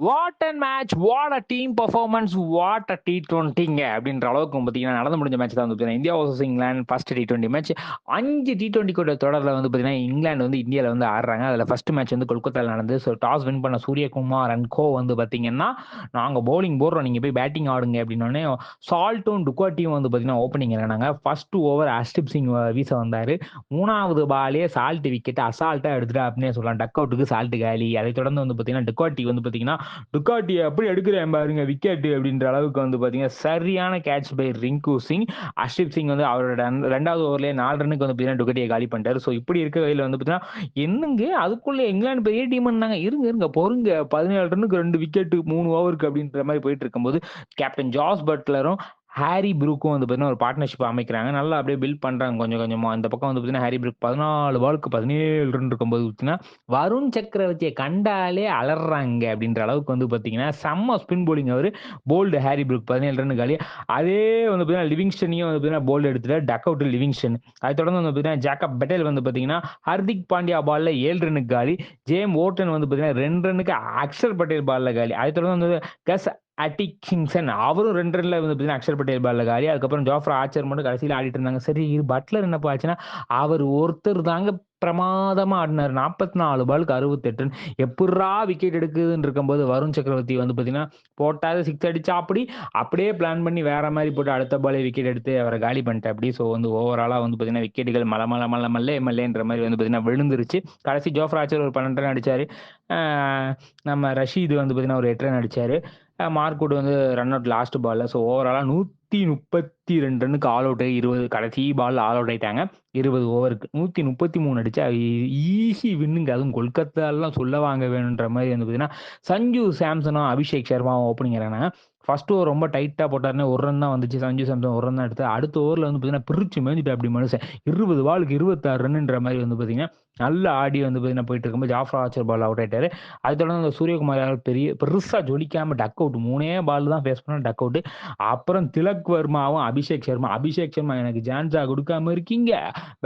What and match what a team performance what a T டுவெண்ட்டிங்க அப்படின்ற அளவுக்கு பார்த்தீங்கன்னா நடந்து முடிஞ்ச மேட்ச் தான் வந்து பார்த்தீங்கன்னா India versus England first T twenty match அஞ்சு டி டுவெண்ட்டி கூட தொடரில் வந்து பார்த்தீங்கன்னா இங்கிலாந்து வந்து இந்தியாவில் வந்து ஆடுறாங்க. அதில் ஃபர்ஸ்ட் மேட்ச் வந்து கொல்கத்தாவில் நடந்து ஸோ டாஸ் வின் பண்ண சூரியகுமார் அண்ட் கோ வந்து பார்த்தீங்கன்னா நாங்கள் பவுலிங் போடுறோம். நீங்கள் போய் பேட்டிங் ஆடுங்க அப்படின்னோடனே சால்ட்டும் டுக்காட்டியும் வந்து பார்த்தீங்கன்னா ஓப்பனிங் இறங்கினாங்க ஃபர்ஸ்ட் ஓவர் அஷ்டிப் சிங் வீச வந்தார். மூணாவது பாலே சால்ட் விக்கெட் அசால்ட்டாக எடுத்துட்டு அப்படின்னே சொல்லலாம். டக் அவுட்டுக்கு சால்ட் காலி. அதை தொடர்ந்து வந்து பார்த்தீங்கன்னா டுக்காட்டி வந்து பார்த்தீங்கன்னா டுக்காட்டி எப்படி எடுக்கிறேன் பாருங்க விக்கெட் அப்படின்ற அளவுக்கு வந்து பார்த்தீங்கன்னா சரியான கேட்ச் பை ரிங்கு சிங். அஷ்ரிப் சிங் வந்து அவரோட ரெண்டு- ரெண்டாவது ஓவர்லேயே நாலு ரன்னுக்கு வந்து பார்த்தீங்கன்னா டுக்காட்டியை காலி பண்ணிட்டாரு. ஸோ இப்படி இருக்க கையில் வந்து பார்த்தீங்கன்னா என்னங்க? அதுக்குள்ளே இங்கிலாந்து பெரிய டீம் இருந்தாங்க இருங்க இருங்க பொறுங்க. பதினேழு ரன்னுக்கு ரெண்டு விக்கெட்டு மூணு ஓவருக்கு அப்படின்ற மாதிரி போயிட்டு இருக்கும்போது கேப்டன் ஜாஸ் பட்லரும் ஹாரி ப்ரூக்கும் வந்து பார்த்தீங்கன்னா ஒரு பார்ட்னர்ஷிப் அமைக்கிறாங்க. நல்லா அப்படியே பில்ட் பண்ணுறாங்க கொஞ்சம் கொஞ்சமாக இந்த பக்கம் வந்து பார்த்தீங்கன்னா ஹாரி ப்ரூக் பதினாலு பாலுக்கு பதினேழு ரன் இருக்கும்போது பார்த்தீங்கன்னா வருண் சக்கரவர்த்தியை கண்டாலே அலறாங்க அப்படின்ற அளவுக்கு வந்து பார்த்தீங்கன்னா செம்ம ஸ்பின் போலிங் அவர். போல்டு ஹாரி ப்ரூக் பதினேழு ரன் காலி. அதே வந்து பார்த்தீங்கன்னா லிவிங்ஸ்டனையும் வந்து பார்த்தீங்கன்னா போல்டு எடுத்துட்டு டக் அவுட் லிவிங்ஸ்டன் அதை தொடர்ந்து வந்து பார்த்தீங்கன்னா ஜாக்கப் பட்டேல் வந்து பார்த்தீங்கன்னா ஹர்திக் பாண்டியா பாலில் ஏழு ரன்னுக்கு காலி. ஜேம் ஓட்டன் வந்து பார்த்தீங்கன்னா ரெண்டு ரன்னுக்கு அக்ஷர் பட்டேல் பாலில் காலி. அதை தொடர்ந்து வந்து கஸ் அட்டிக் அவரும் ரெண்டு ரன்ல வந்து பார்த்தீங்கன்னா அக்ஷர் பட்டேல் பாலில் காலி. அதுக்கப்புறம் ஜோஃப்ரா ஆச்சர் மட்டும் கடைசியில் ஆடிட்டு இருந்தாங்க சரி பட்லர் என்ன ஆச்சுன்னா அவர் ஒருத்தர் தாங்க பிரமாதமாக ஆடினார். நாற்பத்தி நாலு பாலுக்கு அறுபத்தெட்டு ரன் எப்பட்றா விக்கெட் எடுக்குதுன்னு இருக்கும்போது வருண் சக்கரவர்த்தி வந்து பார்த்தீங்கன்னா போட்டாத சிக்ஸ் அடிச்சா அப்படி அப்படியே பிளான் பண்ணி வேற மாதிரி போட்டு அடுத்த பாலே விக்கெட் எடுத்து அவரை காலி பண்ணிட்டேன் அப்படி ஸோ வந்து ஓவராலாக வந்து பார்த்தீங்கன்னா விக்கெட்டுகள் மல மல மல மல்லே மல்லேன்ற மாதிரி வந்து பார்த்தீங்கன்னா விழுந்துருச்சு. கடைசி ஜோஃப்ரா ஆச்சர் ஒரு பன்னெண்டு ரன் அடித்தார் நம்ம ரஷீது வந்து பார்த்தீங்கன்னா ஒரு எட்டு ரன் அடித்தார் மார்க்குட் வந்து ரன் அவுட் லாஸ்ட் பால்ல ஸோ ஓவராலாக நூற்றி முப்பத்தி ரெண்டு ரன்னுக்கு ஆல் அவுட் இருபது கடைசி பால் ஆல் அவுட் ஆயிட்டாங்க. இருபது ஓவருக்கு நூற்றி முப்பத்தி மூணு அடிச்சா ஈஸி வின்னுங்க அதுவும் கொல்கத்தாலாம் சொல்ல வாங்க வேணுன்ற மாதிரி வந்து பார்த்தீங்கன்னா சஞ்சு சாம்சனும் அபிஷேக் சர்மாவும் ஓப்பனிங் ஃபர்ஸ்ட் ஓவர் ரொம்ப டைட்டாக போட்டார்னே ஒரு ரன் தான் வந்துச்சு. சஞ்சு சாம்சன் ஒரு ரன் தான் எடுத்து அடுத்த ஓவரில் வந்து பார்த்தீங்கன்னா பிரிச்சு மேஞ்சிட்டு அப்படி மனுஷன். இருபது பாலுக்கு இருபத்தாறு ரன்னுன்ற மாதிரி வந்து பார்த்தீங்கன்னா நல்ல ஆடி வந்து பார்த்தீங்கன்னா போயிட்டு இருக்கும்போது ஜாஃப்ரா ஆச்சர் பால் அவுட் ஆயிட்டாரு. அதை தொடர்ந்து அந்த சூரியகுமார் யாரும் பெரிய பெருசாக ஜொலிக்காமல் டக் அவுட் மூணே பால் தான் ஃபேஸ் பண்ண டக் அவுட் அப்புறம் திலக் வர்மாவும் அபிஷேக் சர்மா அபிஷேக் சர்மா எனக்கு ஜான்ஸா கொடுக்காம இருக்கீங்க.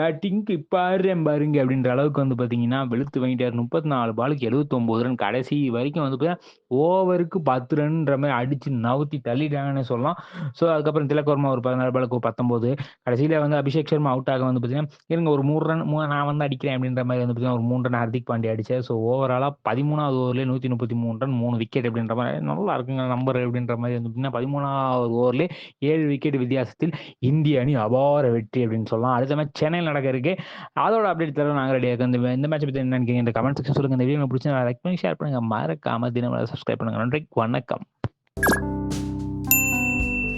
பேட்டிங்க்கு பாரு பாருங்க அப்படின்ற அளவுக்கு வந்து பார்த்தீங்கன்னா வெளுத்து வாங்கிட்டார். முப்பத்தி நாலு பாலுக்கு எழுபத்தொம்போது ரன் கடைசி வரைக்கும் வந்து பார்த்தீங்கன்னா ஓவருக்கு பத்து ரன்ன்ற மாதிரி அடிச்சு நவுத்தி தள்ளிட்டாங்கன்னு சொல்லலாம். ஸோ அதுக்கப்புறம் திலகவர்மா ஒரு பதினாறு பாலுக்கு பத்தொம்போது கடைசியில் வந்து அபிஷேக் சர்மா அவுட் ஆக வந்து பார்த்தீங்கன்னா இருங்க ஒரு மூணு ரன் மூ- நான் வந்து அடிக்கிறேன் அப்படின்ற மாதிரி வந்து பார்த்தீங்கன்னா ஒரு மூணு ரன் ஹர்திக் பாண்டியா அடிச்சார். ஸோ ஓவராலாக பதிமூணாவது ஓவர்லேயே நூற்றி முப்பத்தி மூணு ரன் மூணு விக்கெட் அப்படின்ற மாதிரி. நல்லா இருக்குங்க நம்பர் அப்படின்ற மாதிரி வந்து பார்த்தீங்கன்னா பதிமூணாவது ஓவர்லேயே ஏழு விக்கெட் வித்தியாசத்தில் இந்திய அணி அபார வெற்றி அப்படின்னு சொல்லலாம். அடுத்த மேட்ச் சென்னையில் நடக்க இருக்கு. அதோட அப்டேட் தர நாங்கள் ரெடியாக இந்த இந்த மேட்ச் பற்றி என்ன நினைக்கிறீங்க இந்த கமெண்ட் செக்ஷன் சொல்லுங்க. இந்த வீடியோ பிடிச்சி லைக் பண்ணி ஷேர் பண்ணுங்க. மறக்காம தினமலை சப்ஸ்கிரைப் பண்ணுங்கள் நன்றி வணக்கம்.